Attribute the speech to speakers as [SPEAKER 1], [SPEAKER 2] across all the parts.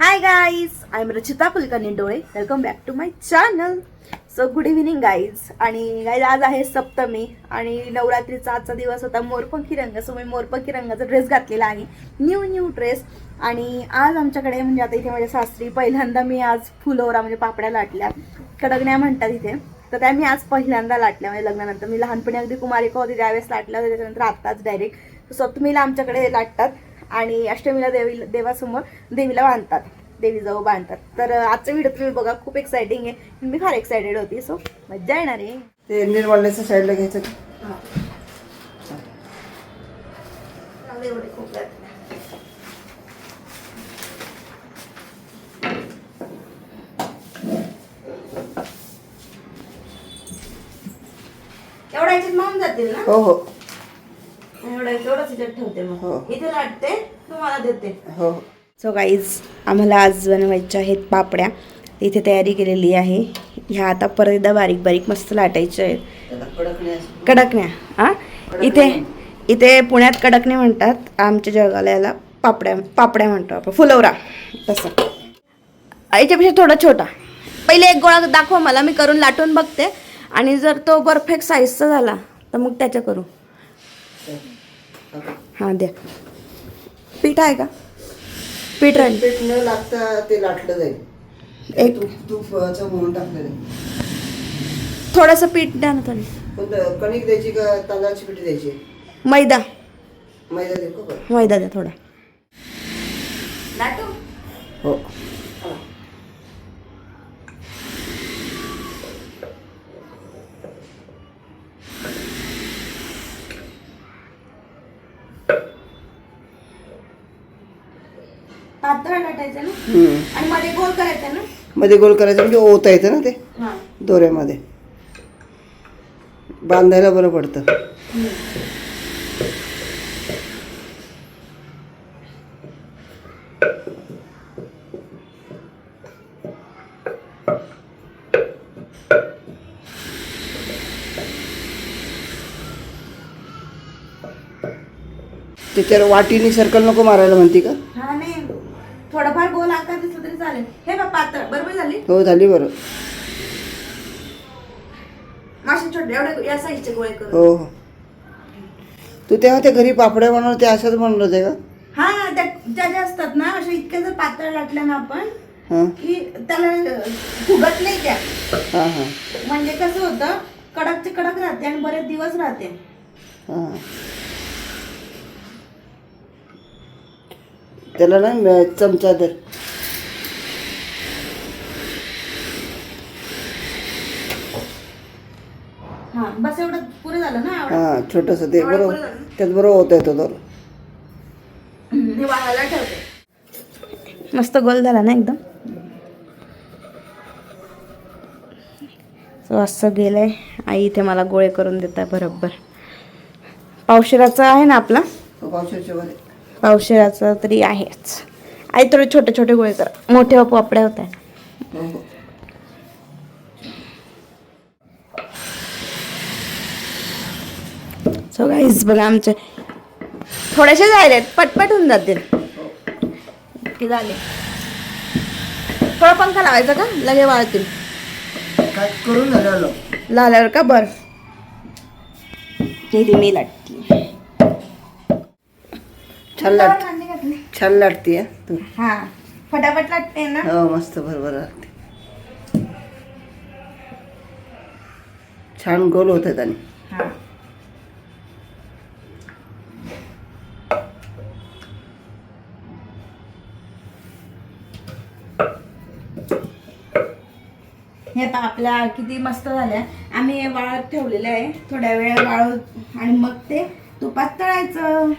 [SPEAKER 1] Hi guys I am Rachita Kulkarni Dole welcome back to my channel so good evening guys आणि guys आज आहे सप्तमी आणि नवरात्रीचा आजचा दिवस होता मोरपंखी रंग. सो मी मोरपंखी रंगाचा ड्रेस घातलेला आहे. न्यू न्यू ड्रेस आणि आज आमच्याकडे म्हणजे आता इथे माझ्या सासरी पहिल्यांदा मी आज फुलोरा म्हणजे पापड्या लाटल्या. कडकण्या म्हणतात इथे. तर त्या मी आज पहिल्यांदा लाटल्या म्हणजे लग्नानंतर. मी लहानपणी अगदी कुमारिका होती त्यावेळेस लाटल्या त्याच्यानंतर आत्ताच डायरेक्ट सप्तमीला आमच्याकडे लाटतात. आणि अष्टमीला देवी देवासमोर देवीला बांधतात. देवीजवळ बांधतात. तर आजचा व्हिडिओ तुम्ही बघा. खूप एक्साइटिंग आहे. मी फार एक्साइटेड होती. सो मज्जा येणार आहे.
[SPEAKER 2] ते निर्मल्याच्या साईडला घ्यायचं
[SPEAKER 1] एवढे. खूप. एवढ्या मावून जातील ना?
[SPEAKER 2] हो हो.
[SPEAKER 1] एवढं एवढंच याच्यात ठेवते
[SPEAKER 2] हो.
[SPEAKER 1] मग इथे लाटते तुम्हाला देते.
[SPEAKER 2] हो.
[SPEAKER 1] सो गाईज आम्हाला आज बनवायच्या आहेत पापड्या. इथे तयारी केलेली आहे. ह्या आता परत एकदा बारीक बारीक मस्त लाटायच्या आहेत. कडकण्या हा? इथे इथे पुण्यात कडकणे म्हणतात. आमच्या जगाला याला पापड्या पापड्या म्हणतो आपण. फुलवरा तसं. याच्यापेक्षा थोडा छोटा. पहिले एक गोळा दाखवा मला. मी करून लाटून बघते. आणि जर तो परफेक्ट साईजचा झाला तर मग त्याच्या करू. हां द्या. पीठ आहे का? पीठ राहील.
[SPEAKER 2] पीठ न लागता ते लाटलं जाईल.
[SPEAKER 1] एक
[SPEAKER 2] तूप तुपाचं म्हणून टाकलेलं आहे.
[SPEAKER 1] थोडंसं पीठ द्या ना थोडी
[SPEAKER 2] कोणतं कणिक द्यायची का तांदळाची पिठी द्यायची?
[SPEAKER 1] मैदा.
[SPEAKER 2] मैदा देऊ का बरं?
[SPEAKER 1] मैदा द्या थोडा. लाटू.
[SPEAKER 2] हो.
[SPEAKER 1] आणि मध्ये गोल करायचं ना?
[SPEAKER 2] मध्ये गोल करायचं म्हणजे ओता येतं ना ते?
[SPEAKER 1] हां.
[SPEAKER 2] दोऱ्यामध्ये. बांधायला बरं पडतं. त्याच्यावर वाटीने सर्कल नको मारायला म्हणते का?
[SPEAKER 1] हा नाही. थोडाफार गोल आकार दिसला तरी चालेल हे बघ पातळ बरोबर झाली?
[SPEAKER 2] हो झाली बरं.
[SPEAKER 1] मासे छोटे एवढे या साईजचे गोळे करू
[SPEAKER 2] हो हो. तू तेव्हा ते घरी पापड्या बनवते अशाच बनवलं होते का?
[SPEAKER 1] हा त्या ज्या ज्या असतात ना अशा इतक्या जर पातळ लाटल्या ना आपण
[SPEAKER 2] हां.
[SPEAKER 1] की त्याला फुगत नाही त्या.
[SPEAKER 2] हां हां.
[SPEAKER 1] म्हणजे कसं होतं कडकचे कडक राहते आणि बरेच दिवस राहते.
[SPEAKER 2] हां. त्याला ना म- चमचा दर
[SPEAKER 1] हा बस एवढं पुरे झालं ना एवढं
[SPEAKER 2] हां छोटंसं ते बरोबर? त्यात बरोबर होता येतो तर
[SPEAKER 1] हे वाळायला ठेवते. मस्त गोल झाला ना एकदम? So, असं गेलंय. आई इथे मला गोळे करून देत आहे बरोबर. पावशेराचा आहे ना आपला?
[SPEAKER 2] पावसाच्या मध्ये
[SPEAKER 1] पावशेराचा तरी आहेच. आई थोडे छोटे छोटे गोळे कर. मोठे पापड्या होत आहे
[SPEAKER 2] हो हो.
[SPEAKER 1] सो गाईज बघा आमचे थोडेसे झालेत पटपट होऊन जातील. की झाले. थोडा पंखा लावायचा का? लगे वाळतील
[SPEAKER 2] काय करून झालं
[SPEAKER 1] लाल्यावर का? बर. नाही मी लाटते.
[SPEAKER 2] छान लाट छान लाटते तू.
[SPEAKER 1] हा. फटाफट लाटते ना?
[SPEAKER 2] हो मस्त बरोबर लागते छान गोल होत आहेत आणि
[SPEAKER 1] हे आता आपल्या किती मस्त झाल्या. आम्ही वाळत ठेवलेलं आहे. थोड्या वेळ वाळू आणि मग ते तुपात तळायचं.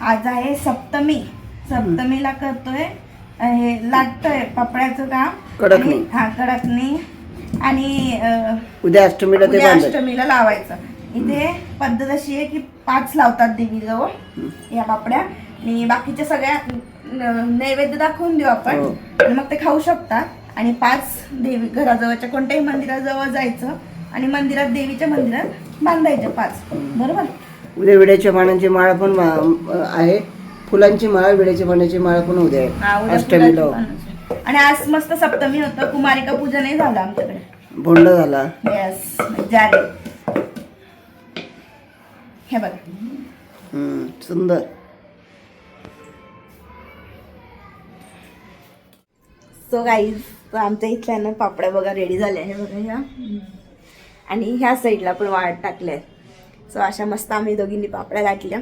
[SPEAKER 1] आज आहे सप्तमी. सप्तमीला करतोय. हे लाटतोय पापड्याचं काम.
[SPEAKER 2] कडकणी.
[SPEAKER 1] आणि- हा कडकणी. आणि अं,
[SPEAKER 2] उद्या अष्टमीला ते
[SPEAKER 1] उद्या
[SPEAKER 2] बांधायचं
[SPEAKER 1] अष्टमीला लावायचं. इथे पद्धत अशी आहे की पाच लावतात देवीजवळ या पापड्या. आणि बाकीच्या सगळ्या न- नैवेद्य दाखवून देऊ आपण.
[SPEAKER 2] हो.
[SPEAKER 1] आणि मग ते खाऊ शकतात. आणि पाच देवी घराजवळच्या कोणत्याही मंदिराजवळ जायचं आणि मंदिरात देवीच्या मंदिरात बांधायचे पाच. बरोबर?
[SPEAKER 2] उद्या विड्याच्या पानांची माळ पण आहे. फुलांची माळ विड्याच्या पाण्याची माळ पण उद्या
[SPEAKER 1] हा,
[SPEAKER 2] आहे अष्टमीला
[SPEAKER 1] पानं. आणि आज मस्त सप्तमी होतं. कुमारिका पूजा नाही झालं आमच्याकडे.
[SPEAKER 2] भोंड झाला.
[SPEAKER 1] येस हे बघ.
[SPEAKER 2] सुंदर.
[SPEAKER 1] सो गाईज आमच्या इथल्या ना पापड्या बघा रेडी झाल्या. आहे बघा ह्या. आणि ह्या साईडला पण वाळत टाकल्या. सो अशा मस्त आम्ही दोघींनी पापड्या गाठल्या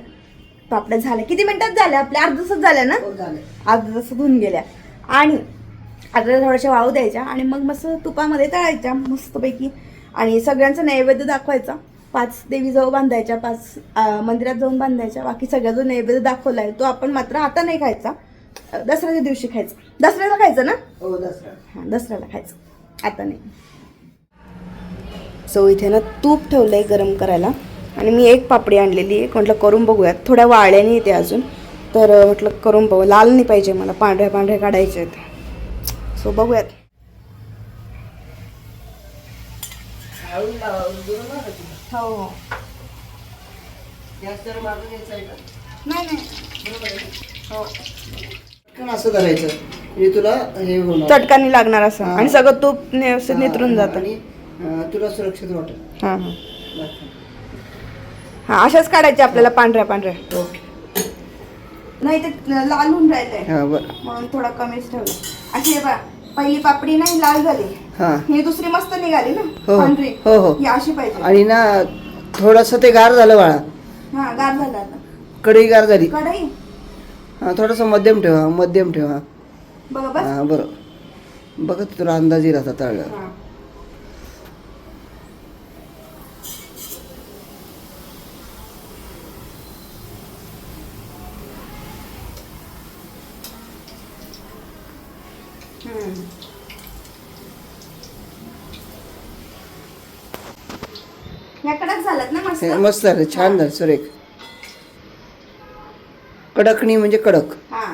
[SPEAKER 1] पापड्या झाल्या. किती मिनिटात झाल्या? आपल्या अर्ध तासात झाल्या ना? अर्ध तासात होऊन गेल्या. आणि आता थोड्याशा वाळू द्यायच्या आणि मग मस्त तुपामध्ये तळायच्या मस्तपैकी. आणि सगळ्यांचा नैवेद्य दाखवायचा. पाच देवीजवळ बांधायच्या पाच मंदिरात जाऊन बांधायच्या. बाकी सगळा जो नैवेद्य दाखवला आहे तो आपण मात्र आता नाही खायचा. दसऱ्याच्या दिवशी खायचा. दसऱ्याला खायचं ना?
[SPEAKER 2] हो दसरा
[SPEAKER 1] हां दसऱ्याला खायचं. आता नाही. सो इथे ना तूप ठेवलं आहे गरम करायला. आणि मी एक पापडी आणलेली आहे. म्हटलं करून बघूयात. थोड्या वाळ्याने येते अजून. तर म्हटलं करून बघू. लाल नाही पाहिजे मला. पांढऱ्या पांढऱ्या काढायचे आहेत. सो बघूयात. हो हो. नाही नाही. हो.
[SPEAKER 2] असं करायचं. म्हणजे तुला हे होणार.
[SPEAKER 1] चटकानी लागणार असं. आणि सगळं तूप व्यवस्थित नितरून जातं.
[SPEAKER 2] तुला सुरक्षित वाटेल.
[SPEAKER 1] हां हां. हां अशाच काढायच्या आपल्याला पांढऱ्या पांढऱ्या.
[SPEAKER 2] ओके.
[SPEAKER 1] नाही ते लालून राहिलंय.
[SPEAKER 2] हा बरं.
[SPEAKER 1] म्हणून थोडा कमीच ठेवलं. अशी हे बघा पहिली पापडी नाही लाल झाली.
[SPEAKER 2] हा.
[SPEAKER 1] ही दुसरी मस्त निघाली ना
[SPEAKER 2] हो.
[SPEAKER 1] पांढरी.
[SPEAKER 2] हो, हो.
[SPEAKER 1] ही अशी पाहिजे.
[SPEAKER 2] आणि ना थोडंसं ते गार झालं बाळा.
[SPEAKER 1] हा गार झालं आता.
[SPEAKER 2] कढई गार झाली.
[SPEAKER 1] कढई?
[SPEAKER 2] हा थोडंसं मध्यम ठेवा मध्यम ठेवा.
[SPEAKER 1] बघा बस.
[SPEAKER 2] हा बरं. बघत तुला अंदाज येईल आता तळलं
[SPEAKER 1] हा. हम्म. ह्या कडक झाल्यात ना मस्त
[SPEAKER 2] हे मस्त झालं छान झालं सुरेख कडकणी म्हणजे कडक.
[SPEAKER 1] हा.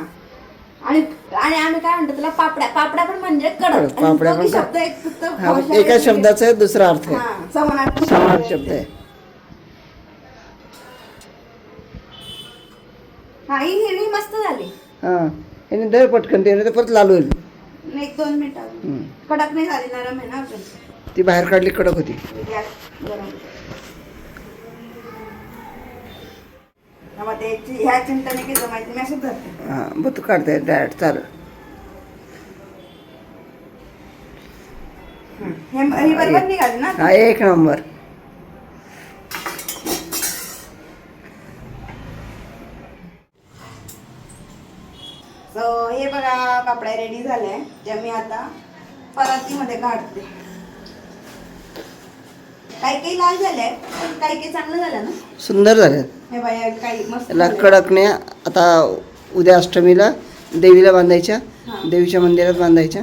[SPEAKER 1] आणि आणि आम्ही काय म्हणतो त्याला पापड्या पापड्या पण म्हणजे कडक.
[SPEAKER 2] पापड्या पण
[SPEAKER 1] शब्द एक फक्त
[SPEAKER 2] हा
[SPEAKER 1] भाषा
[SPEAKER 2] एका
[SPEAKER 1] वेगळी.
[SPEAKER 2] शब्दाचा दुसरा अर्थ आहे.
[SPEAKER 1] हा, समानार्थी
[SPEAKER 2] समान
[SPEAKER 1] शब्द
[SPEAKER 2] आहे.
[SPEAKER 1] हा ही हिरवी मस्त झाली.
[SPEAKER 2] हा याने दर पटकन ते नाही तर परत लाल होईल.
[SPEAKER 1] एक दोन मिनिट. कडक नाही झाली नरम आहे ना अजून.
[SPEAKER 2] ती बाहेर काढली कडक होती.
[SPEAKER 1] गॅस गरम ह्या चिंताने की जमायचं मी असं धरते
[SPEAKER 2] हा मग तू काढते डायरेक्ट चालेल
[SPEAKER 1] हे ही बरोबर निघाली ना?
[SPEAKER 2] हा एक नंबर.
[SPEAKER 1] सो हे बघा पापड्या रेडी झाल्या ज्या मी आता परातीमध्ये काढते. काही काही लाल झाल्या पण काही काही चांगलं झालं ना?
[SPEAKER 2] सुंदर झाले.
[SPEAKER 1] हे बाया काही मस्त
[SPEAKER 2] त्याला
[SPEAKER 1] झालंय.
[SPEAKER 2] कडकने आता उद्या अष्टमीला देवीला बांधायच्या
[SPEAKER 1] हा.
[SPEAKER 2] देवीच्या मंदिरात बांधायच्या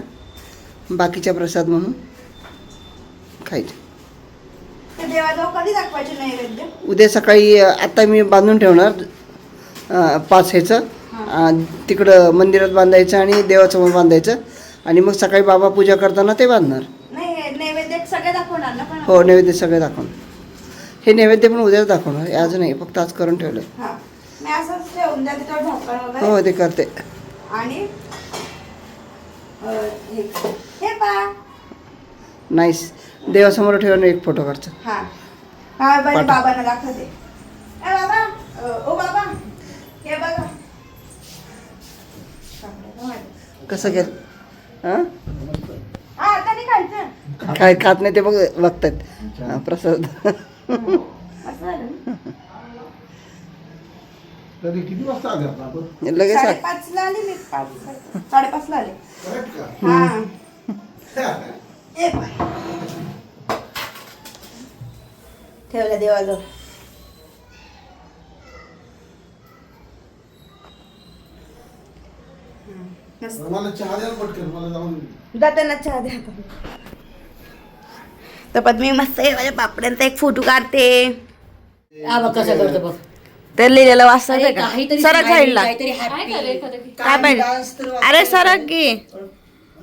[SPEAKER 2] बाकीच्या प्रसाद म्हणून खायचे.
[SPEAKER 1] ते देवाजवळ कधी दाखवायचे नैवेद्य?
[SPEAKER 2] उद्या सकाळी अ, आता मी बांधून ठेवणार अ, पाच ह्याचं अ, तिकडं मंदिरात बांधायचं आणि देवासमोर बांधायचं. आणि मग सकाळी बाबा पूजा करताना ते बांधणार
[SPEAKER 1] नाही हे नैवेद्य सगळे दाखवणार ना पण
[SPEAKER 2] हो नैवेद्य सगळे दाखवणार हे नैवेद्य पण उद्याच दाखवणार हे आज नाही फक्त आज करून ठेवलं
[SPEAKER 1] हा.
[SPEAKER 2] हो ते करते.
[SPEAKER 1] आणि
[SPEAKER 2] नाईस देवासमोर ठेवून एक फोटो
[SPEAKER 1] हा. हा. बाबांना दाखवते. हे बघा.
[SPEAKER 2] कसं केलं हां? काय खात नाही ते बघ बघतात. हा, प्रसाद.
[SPEAKER 3] किती वाजता आले आपण?
[SPEAKER 2] लगेच
[SPEAKER 1] साडेपाचला आले मी. पाच साडेपाचला आले.
[SPEAKER 3] करेक्ट का?
[SPEAKER 1] हा. ए बाय. ठेवलं देवाजवळ
[SPEAKER 3] मला चहा द्या पटकन मला जाऊन
[SPEAKER 1] जाताना चहा द्या. तर पद्मी मस्त आहे माझ्या पापड्यांचा एक फोटो काढते.
[SPEAKER 4] हा बघ कसं करतो बघ?
[SPEAKER 1] तर लिहिलेलं वाचत का सरक साईडला.
[SPEAKER 4] काहीतरी happy.
[SPEAKER 1] काय पाहिजे? अरे सरक की.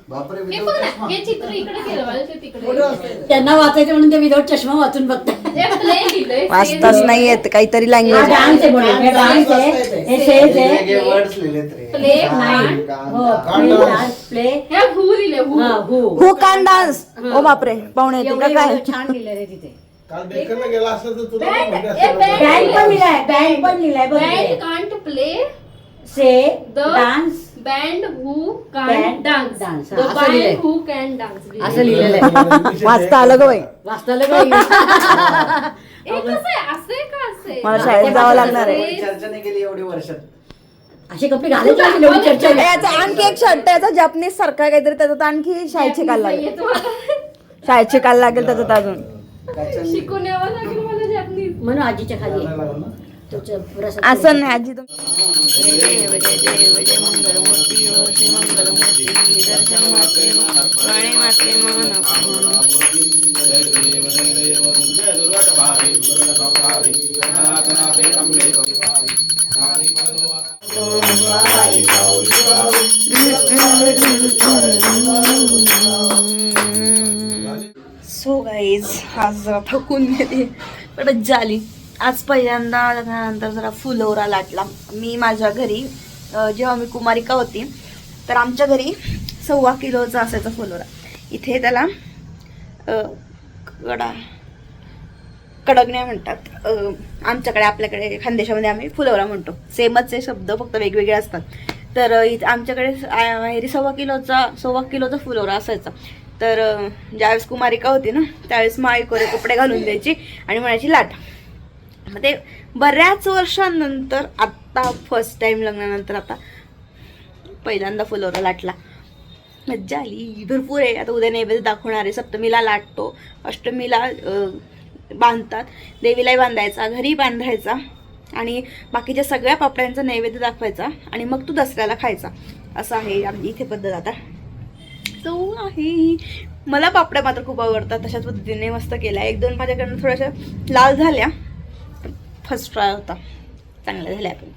[SPEAKER 3] बापरे
[SPEAKER 5] हे बघ ना हे चित्र इकडे केलं मला ते तिकडे
[SPEAKER 2] फोटो असते.
[SPEAKER 4] त्यांना वाचायचं म्हणून ते विदाऊट चष्मा वाचून बघतात.
[SPEAKER 5] हे play लिहिलंय,
[SPEAKER 1] वाचताच नाही येत काहीतरी
[SPEAKER 4] हा
[SPEAKER 1] लँग्वेज
[SPEAKER 4] डान्स आहे म्हणून हे डान्स आहे हे सेज आहे.
[SPEAKER 3] वेगवेगळे वर्ड्स लिहिलेत रे.
[SPEAKER 5] Play,
[SPEAKER 4] नाही
[SPEAKER 3] गाणं,
[SPEAKER 4] हो. प्ले डान्स प्ले
[SPEAKER 5] हे हू हू.
[SPEAKER 4] हा हू
[SPEAKER 1] हू कान डान्स ओ बापरे पाहुणे
[SPEAKER 4] एवढं
[SPEAKER 1] का काय?
[SPEAKER 4] एवढं छान लिहिलं रे तिथे.
[SPEAKER 3] काल बेकरला गेला असता तर तुला
[SPEAKER 5] Band,
[SPEAKER 3] माहिती
[SPEAKER 5] ए,
[SPEAKER 3] असतं
[SPEAKER 5] band.
[SPEAKER 4] बँड पण लिहिलाय बँड पण लिहिलाय बघ.
[SPEAKER 5] Can't play
[SPEAKER 4] say
[SPEAKER 5] the
[SPEAKER 4] dance
[SPEAKER 5] band who can't
[SPEAKER 4] Band
[SPEAKER 5] dance.
[SPEAKER 4] dance.
[SPEAKER 5] The
[SPEAKER 4] हा, असं
[SPEAKER 5] band
[SPEAKER 4] लिहिलंय.
[SPEAKER 5] who can dance.
[SPEAKER 4] असं लिहिलेलं आहे
[SPEAKER 1] वाचता आलं ग बाई
[SPEAKER 5] हे कसं आहे? असं आहे का असं आहे?
[SPEAKER 1] मला शाळेत जावं लागणार आहे
[SPEAKER 5] हे-
[SPEAKER 2] चर्चा नाही केली एवढी वर्षात
[SPEAKER 4] असे कपडे घालायचे नाही, एवढी चर्चा
[SPEAKER 1] ए,
[SPEAKER 4] नाही.
[SPEAKER 1] याचा आणखी एक शर्ट त्याचा जपनीस सारखा काहीतरी त्याचा तर आणखी शाळेत शिकायला लागेल. शाळेत शिकायला लागेल त्याच्यात अजून
[SPEAKER 5] शिकून यावं लागेल मला जॅपनीज
[SPEAKER 4] म्हणून आजीच्या खाली आहे.
[SPEAKER 1] असं नाही आजी तुम- जय देव जय देव जय मंगलमूर्ती श्री मंगलमूर्ती दर्शन माते गणे माते मन सो गाईज आज थकून गेली. परत झाली आज पहिल्यांदा त्यानंतर जरा फुलोरा लाटला. मी माझ्या घरी जेव्हा मी कुमारिका होती तर आमच्या घरी सव्वा किलोचा असायचा फुलोरा. इथे त्याला कडा कडगण्या म्हणतात. आमच्याकडे आपल्याकडे खानदेशामध्ये आम्ही फुलोरा म्हणतो. सेमच आहे शब्द फक्त वेगवेगळे असतात. तर इथे आमच्याकडे माहेरी सव्वा किलोचा सव्वा किलोचा फुलोरा असायचा. तर ज्यावेळेस कुमारिका होती ना त्यावेळेस माळी कोरे कपडे घालून द्यायची आणि म्हणायची लाट. मग ते बऱ्याच वर्षांनंतर आत्ता फर्स्ट टाईम लग्नानंतर आता पहिल्यांदा फुलोरा लाटला. मज्जा आली भरपूर आहे. आता उद्या नैवेद्य दाखवणार आहे. सप्तमीला लाटतो अष्टमीला बांधतात. देवीलाही बांधायचा घरी बांधायचा आणि बाकीच्या सगळ्या पापड्यांचा नैवेद्य दाखवायचा आणि मग तू दसऱ्याला खायचा. असं आहे आमची इथे पद्धत आता. तो आहे. मला पापड्या मात्र खूप आवडतात. तशाच पद्धतीने मस्त केल्या. एक दोन माझ्याकडनं थोड्याशा लाल झाल्या. फर्स्ट ट्राय होता चांगल्या झाल्या पण